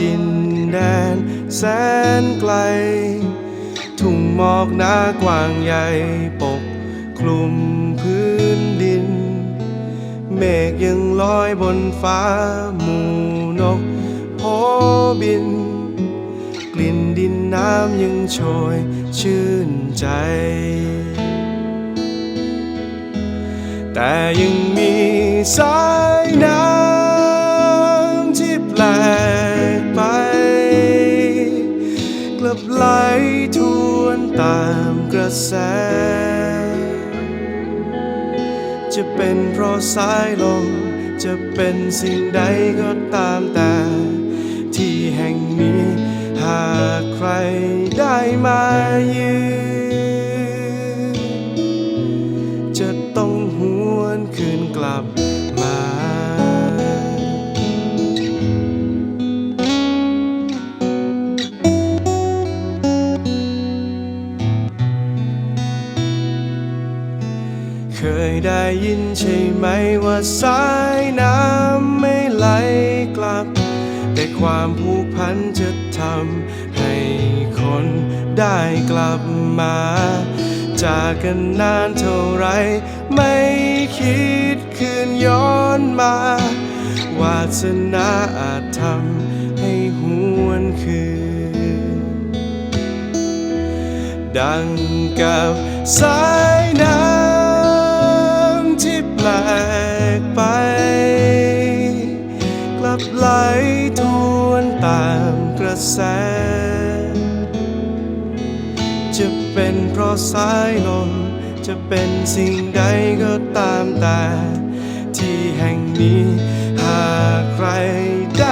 ดินแดนแสนไกล ทุ่งหมอกหนากว้างใหญ่ปกคลุมพื้นดิน เมฆยังลอยบนฟ้าหมูนกโพบิน กลิ่นดินน้ำยังโชยชื่นใจ แต่ยังมีสายน้ำ จะเป็นเพราะสายลม จะเป็นสิ่งใดก็ตามแต่ ที่แห่งนี้ หากใครได้มายืนจะต้องหวนคืนกลับ เคยได้ยินใช่ไหมว่าสายน้ำไม่ไหลกลับ แต่ความผูกพันจะทำให้คนได้กลับมา จากกันนานเท่าไร ไม่คิดคืนย้อนมาวาสนาอาจทำให้หวนคืน ดังกับสาย ไหลทวนตามกระแส จะเป็นเพราะสายลม จะเป็นสิ่งใดก็ตามแต่ ที่แห่งนี้หากใครได้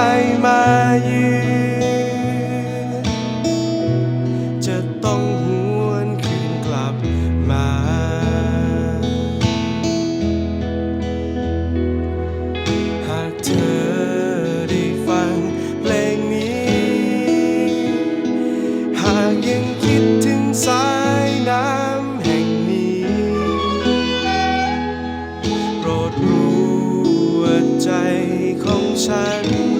ของฉัน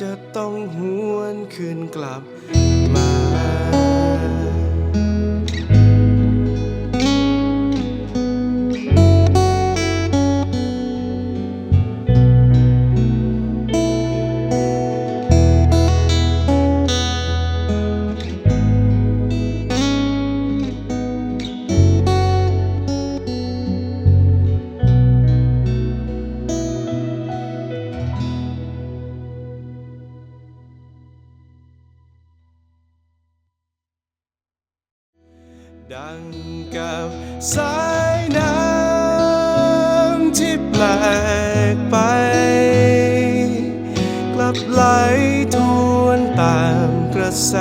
จะต้องหวนคืนกลับ ดังกับสายน้ำที่แปลกไป กลับไหลทวนตามกระแส